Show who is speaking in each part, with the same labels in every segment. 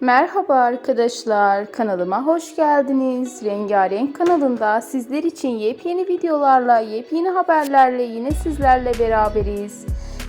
Speaker 1: Merhaba arkadaşlar, kanalıma hoş geldiniz. Rengarenk kanalında sizler için yepyeni videolarla, yepyeni haberlerle yine sizlerle beraberiz.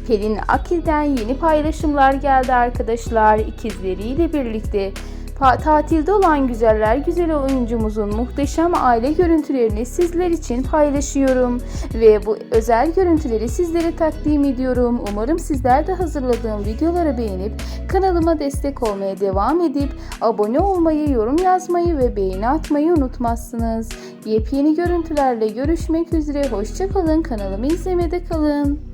Speaker 1: Pelin Akil'den yeni paylaşımlar geldi arkadaşlar. İkizleriyle birlikte tatilde olan güzeller güzeli oyuncumuzun muhteşem aile görüntülerini sizler için paylaşıyorum ve bu özel görüntüleri sizlere takdim ediyorum. Umarım sizler de hazırladığım videoları beğenip kanalıma destek olmaya devam edip abone olmayı, yorum yazmayı ve beğeni atmayı unutmazsınız. Yepyeni görüntülerle görüşmek üzere. Hoşçakalın. Kanalımı izlemede kalın.